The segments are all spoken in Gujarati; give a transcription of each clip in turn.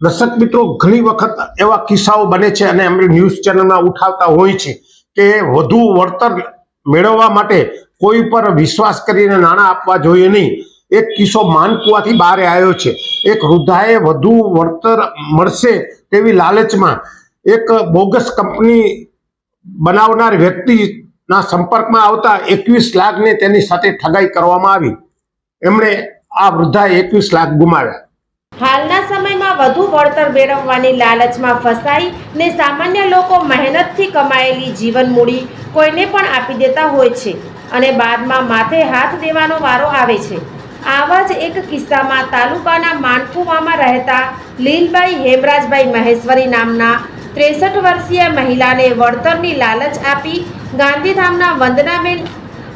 દર્શક મિત્રો, ઘણી વખત એવા કિસ્સાઓ બને છે અને અમે ન્યૂઝ ચેનલમાં ઉઠાવતા હોય છે કે વધુ વળતર મેળવવા માટે કોઈ પર વિશ્વાસ કરીને નાણાં આપવા જોઈએ નહીં. એક કિસ્સો માનકુવાથી બહાર આવ્યો છે. એક વૃદ્ધાએ વધુ વળતર મળશે તેવી લાલચમાં એક બોગસ કંપની બનાવનાર વ્યક્તિના સંપર્કમાં આવતા એકવીસ લાખને તેની સાથે ઠગાઈ કરવામાં આવી. એમણે આ વૃદ્ધાએ એકવીસ લાખ ગુમાવ્યા. હાલના સમયમાં વધુ વળતર મેળવવાની લાલચમાં ફસાઈ ને સામાન્ય લોકો મહેનતથી કમાયેલી જીવન મૂડી કોઈને પણ આપી દેતા હોય છે અને બાદમાં માથે હાથ દેવાનો વારો આવે છે. આવા જ એક કિસ્સામાં તાલુકાના માનકુવામાં રહેતા લીલબાઈ હેમરાજભાઈ મહેશ્વરી નામના ત્રેસઠ વર્ષીય મહિલાને વળતરની લાલચ આપી ગાંધીધામના વંદનાબેન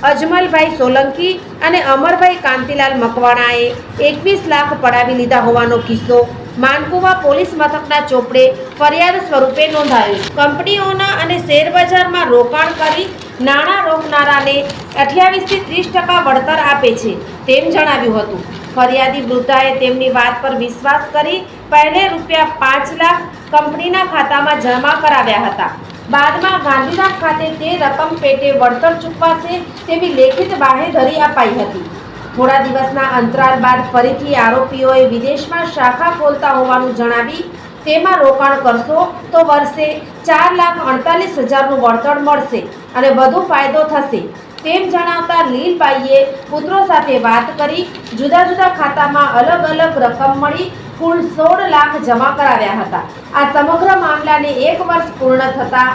અજમલભાઈ સોલંકી અને અમરભાઈ કાંતિલાલ મકવાણાએ એકવીસ લાખ પડાવી લીધા હોવાનો કિસ્સો માનકુવા પોલીસ મથકના ચોપડે ફરિયાદ સ્વરૂપે નોંધાયો. કંપનીઓના અને શેરબજારમાં રોકાણ કરી નાણાં રોકનારાને અઠ્યાવીસથી ત્રીસ ટકા વળતર આપે છે તેમ જણાવ્યું હતું. ફરિયાદી વૃદ્ધાએ તેમની વાત પર વિશ્વાસ કરી પહેલે રૂપિયા પાંચ લાખ કંપનીના ખાતામાં જમા કરાવ્યા હતા. બાદમાં ગાંધીધામ ખાતે તે રકમ પેટે વળતર ચૂકવાશે તેવી લેખિત બાહેધરી અપાઈ હતી. થોડા દિવસના અંતરાલ બાદ ફરીથી આરોપીઓએ વિદેશમાં શાખા ખોલતા હોવાનું જણાવી તેમાં રોકાણ કરશો તો વર્ષે ચાર લાખ અડતાલીસ હજારનું વળતર મળશે અને વધુ ફાયદો થશે. તેમ જણાવતા લીલબાઈએ પુત્રો સાથે વાત કરી, જુદા જુદા ખાતામાં અલગ અલગ રકમ મળી, કુલ સોળ લાખ જમા કરાવ્યા હતા. આ સમગ્ર મામલાને એક વર્ષ પૂર્ણ થતા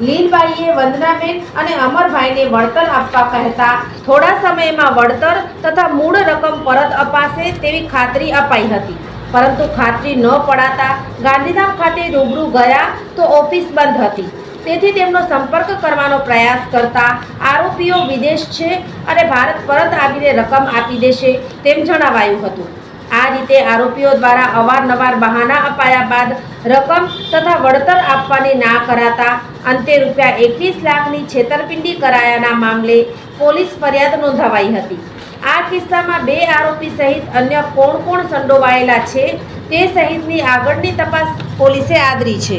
લીલબાઈએ વંદનાબેન અને અમરભાઈને વળતર આપવા કહેતા, થોડા સમયમાં વળતર તથા મૂળ રકમ પરત અપાશે તેવી ખાતરી અપાઈ હતી. પરંતુ ખાતરી ન પડાતા ગાંધીધામ ખાતે રૂબરૂ ગયા તો ઓફિસ બંધ હતી. તેથી તેમનો સંપર્ક કરવાનો પ્રયાસ કરતા આરોપીઓ વિદેશ છે અને ભારત પરત આવીને રકમ આપી દેશે તેમ જણાવાયું હતું. આ રીતે આરોપીઓ દ્વારા અવારનવાર બહાના અપાયા બાદ રકમ તથા વળતર આપવાની ના કરાતા અંતે રૂપિયા એકવીસ લાખની છેતરપિંડી કરાયાના મામલે પોલીસ ફરિયાદ નોંધાવાઈ હતી. આ કિસ્સામાં બે આરોપી સહિત અન્ય કોણ કોણ સંડોવાયેલા છે તે સહિતની આગળની તપાસ પોલીસે આદરી છે.